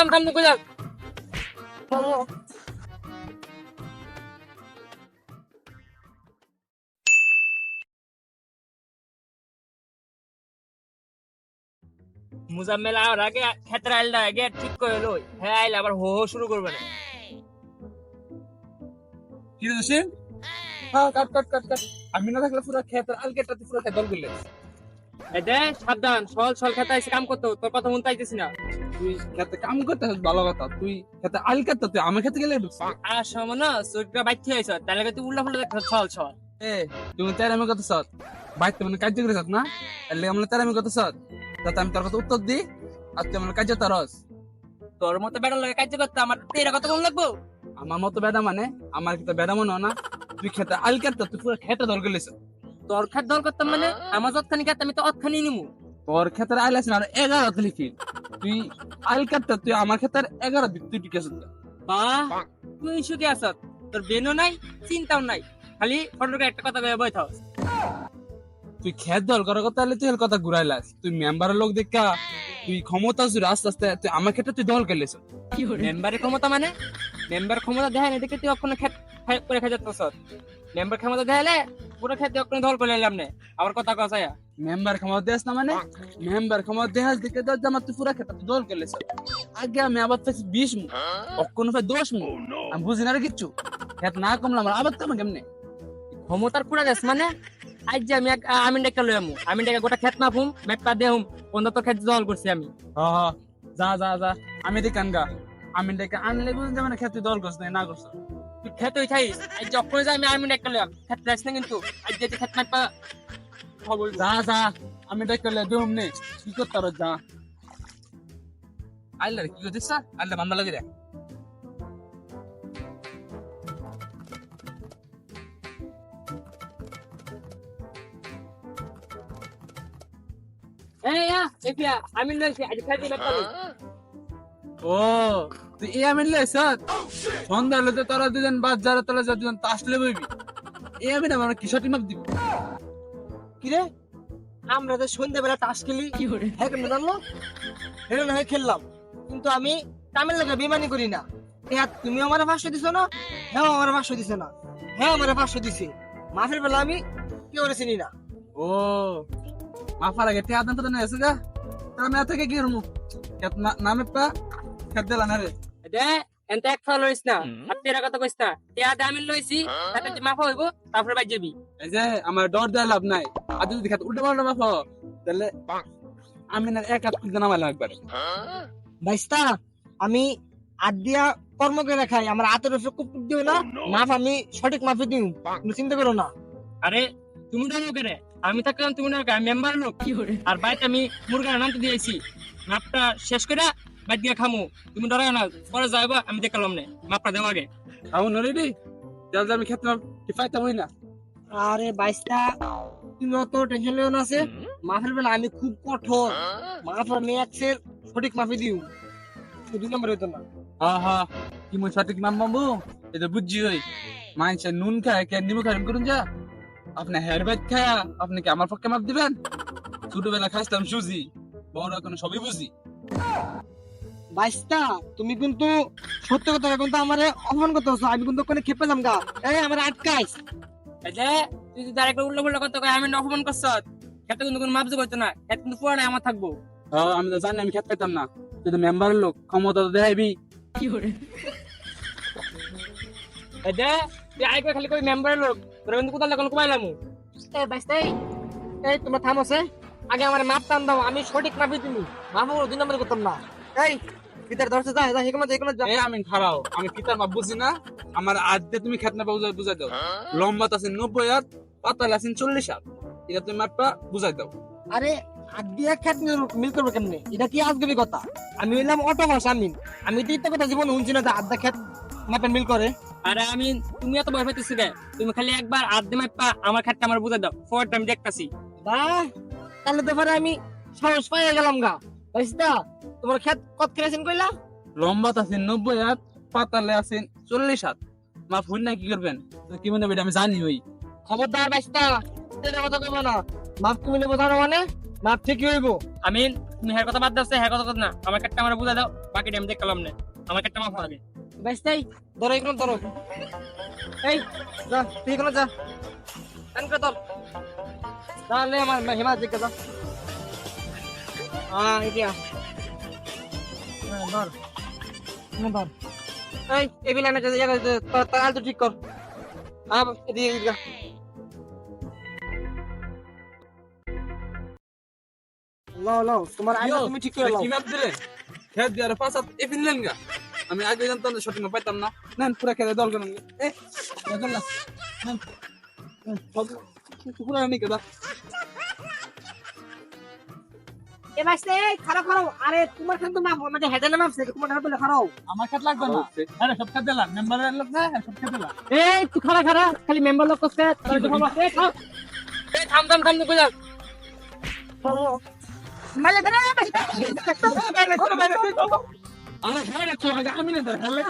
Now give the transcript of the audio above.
থাম থাম কই যাস মুজাম্মেল আর আগে ক্ষেত্রে আইলটা আগে ঠিক করে লই। হ্যাঁ আইলে আবার হো হো শুরু করবে না। কি রে হ্যাঁ কাট কাট কাট কাট। আমি না থাকলে পুরো খেতের আলকেটাতে পুরো খেত দল করলে। এই দে সাবধান সল সল খেতে এসে কাম করতো তোর কথা মন চাইতেছি না। তুই খেতে কাম করতে ভালো কথা তুই খেতে তুই আমার খেতে গেলে ঢুকছিস। আর সময় না চোখটা বাইতে হয়েছ তাহলে তুই উল্টা ফুল্টা দেখ ছল ছল এ তুমি তার আমি কত সৎ বাইতে মানে কাজ করে না? এলে আমরা তার আমি সৎ যাতে আমি তোর কথা উত্তর দিই আর তুই আমার কাজে তারস। তোর মতো বেড়া লাগে কাজ করতে আমার তেরা কত কোন লাগবো? আমার মতো বেদা মানে আমার কিন্তু বেদা মনে হয় না। তুই খেতে আলকেটা তুই পুরো খেতে দল করলিস তোর খাত দল করতাম মানে আমার যতখানি খাত আমি তো অতখানি নিমু। তোর ক্ষেতের আইলাস না এগারো লিখি তুই আলকেটা তুই আমার ক্ষেতের এগারো তুই টিকে আসিস বাহ। তুই সুখে আছ তোর বেনও নাই চিন্তাও নাই। খালি ফটোকে একটা কথা কয়ে বই থাকস তুই খেত দল করার কথা হলে তুই এর কথা ঘুরাইলাস। তুই মেম্বারের লোক দেখা তুই ক্ষমতা জুড়ে আস্তে আস্তে তুই আমার ক্ষেত্রে তুই দল করলিস মেম্বারের ক্ষমতা মানে? মেম্বার ক্ষমতা দেখায় না দেখে তুই অক্ষণ খেত খাই- করে খাই যাচ্ছ। মেম্বার ক্ষমতা দেখালে পুরো খেতে অক্ষণ দল করে এলাম না। আমার কথা কথা মেম্বার ক্ষমতা দেস না মানে? মেম্বার ক্ষমতা দেহাস দেখে তো জামা তুই পুরা খেতে তুই দল করলিস আগে আমি আবার পেয়েছি বিশ মু অক্ষণ ফের দশ মু আমি বুঝি না কিচ্ছু। খেত না কমলাম আবার কমে কেমনে? ক্ষমতার পুরা দেশ মানে? আজ যে আমি এক আমি ডেকে লই আমু। আমি ডেকে গোটা খেত মাফুম মেপা দেহুম। কোন তো খেত দল করছি আমি। হ হ। যা যা যা। আমি দেখান গা আমি ডেকে আনলে বুঝুন যে মানে খেতে দল করছ না না করছ। তুই খেত হই থাইস আজ যখন যাই আমি আমি ডেকে লইম খেত যাইস না কিন্তু। আজ যে খেত মাপা খবর যা যা আমি ডেকে লে দুম নে কি করতে পারো যা। আইলে কি করছিস স্যার আইলে মামলা লাগে রে। এই ইয়া এফিয়া আমি লইছি আজ খাইতে মেপা ও। তুই আমি লেসত সন্ধ্যা হলে তো তোরা দুজন বাদ যারা তোরা যা দুজন তাস লে বইবি এই আমি না মানে কিসটি মাপ দিবি? কিরে আমরা তো সন্ধ্যাবেলা তাস খেলি হ্যাঁ কেন জানলো? হেরো না হয়ে খেললাম। কিন্তু আমি তামিল লাগে বেমানি করি না। হ্যাঁ তুমি আমার পাঁচশো দিছো না? হ্যাঁ আমার পাঁচশো দিছো না। হ্যাঁ আমার পাঁচশো দিছে। মাসের বেলা আমি কেউ চিনি না। ও মাফার আগে তে আদান তো না এসে গা। তার আমি থেকে কি নামে পা খেত দিলা না রে? দে এনতে এক ফল লইস না। আর তেরা কথা কইস না। টিয়া দে আমি লইছি তাতে যে মাফা হইব তারপরে বাই যাবি। এই যে আমার ডর দেওয়ার লাভ নাই। আর যদি খেত উল্টা পাল্টা মাফ তাহলে আমি না এক হাত তুলতে নামাইলাম একবার বাইস্তা আমি দিয়া কর্ম করে খাই আমার হাতের উপরে কুপ কুপ দিও না। মাপ আমি সঠিক মাপে দিও তুমি চিন্তা করো না। আরে তুমি আমি থাকলাম তুমি না আমি মেম্বার লোক। আর বাইতে আমি মুরগা নামতে দিয়েছি। মাপটা শেষ করে বাইর দিয়ে খামু। তুমি ডরাই না পরে যাইবা আমি দেখালাম না। মাপটা দেওয়া আগে। খাও নরে রে যার আমি খেত না কি হই না? আরে বাইস্তা তুমি অত টেনশন লিও না আছে মাফের বেলা আমি খুব কঠোর। মাফ আমি একসের সঠিক মাপে দিও। দুই নম্বর হইতো না। হা হা কি মই সঠিক নাম বাবু এটা বুঝছি হই। মানছে নুন খায় কে নিমু খায় করুন যা। আপনি হেয়ার ব্যাগ খায়া আপনি কি আমার পক্ষে মাপ দিবেন? ছোটবেলা খাইতাম সুজি বড় এখন সবই বুঝি। বাইস্তা তুমি কিন্তু সত্য কথা কিন্তু আমারে অপমান করতে আমি কিন্তু ওখানে খেপে যাম গা। এই আমার আটকাইস। এই যে তুই যদি আরেকটা উল্টো কথা কয় আমি অপমান করছ খেতে কিন্তু কোনো মাপজো করতো না খেতে কিন্তু পুরাটাই আমার থাকব। আমি তো জানি আমি খেতে পাইতাম না। যদি মেম্বারের লোক ক্ষমতা তো দেখাইবি। এই যে তুই আই করে খালি কই মেম্বার লোক তোরা কিন্তু কোথাও লাগানো কমাইলাম এই বাইস্তা এই তোমরা থামোছে আগে আমার মাপ টান দাও আমি সঠিক মাপে তুমি মাপ দুই নম্বর করতাম না এই ভিতরে দশটা যা যা হেকমা যেকোনো যা। এ আমি খারাও আমি কিতার মাপ বুঝি না। আমার আজ দিয়ে তুমি খেত না বুঝাই বুঝাই দাও। লম্বা আছে নব্বই হাত পাতাল আছেন চল্লিশ হাত। এটা তুমি মাপটা বুঝাই দাও। আরে আদিয়া খ্যাত মিল করবে কেমনে? এটা কি আজগবি কথা? আমি হইলাম অটো মাস আমি আমি তো কথা জীবনে শুনছি না যে খ্যাত মাপেন মিল করে। আরে আমি তুমি এত ভয় পাইতেছো কে তুমি খালি একবার আধ মাপা আমার খাটটা আমার বুঝাই দাও। ফোরটা আমি দেখতাছি। বাহ তাহলে তো পরে আমি সাহস পাইয়া গেলাম গা। বাইস্তা তোমার খ্যাত কত খেলেছেন কইলা? লম্বা আছেন নব্বই হাত পাতালে আছেন চল্লিশ হাত। মাপ হইন না কি করবেন? কি মনে হবে এটা আমি জানি ওই। খবরদার বাইস্তা এটা কথা কইব না। মাপ তুমি নেব জানো মানে? মাপ ঠিকই হইব। আমি তুমি হ্যাঁ কথা বাদ দাও হ্যাঁ কথা কথা না। আমার কাটটা আমার বুঝা দাও বাকিটা আমি দেখলাম না। আমার কাটটা মাফ হবে। বেশ তাই ধরো এগুলো ধরো। এই যা তুই এগুলো যা। টান করে তাহলে আমার হিমা দিকে ঠিক কর। আইনা তুমি ঠিক করে আমি আগে জানতাম না সঠিক পাইতাম না। নেন পুরা খেতে দল সব পুরা নেই এ বাসতে খারাপ খারাপ আরে তোমার খান তো মানে হেডে না মাপছে তোমার হাতে বলে খারাপ। আমার কাট লাগবে না। আরে সব কাট দিলাম মেম্বারের লোক না সব কাট দিলাম এই তুই খারা খারা খালি মেম্বার লোক করছে এই থাম এই থাম থাম থাম কই যাও মানে ধরে আরে হ্যাঁ রে চল আমি না হেলে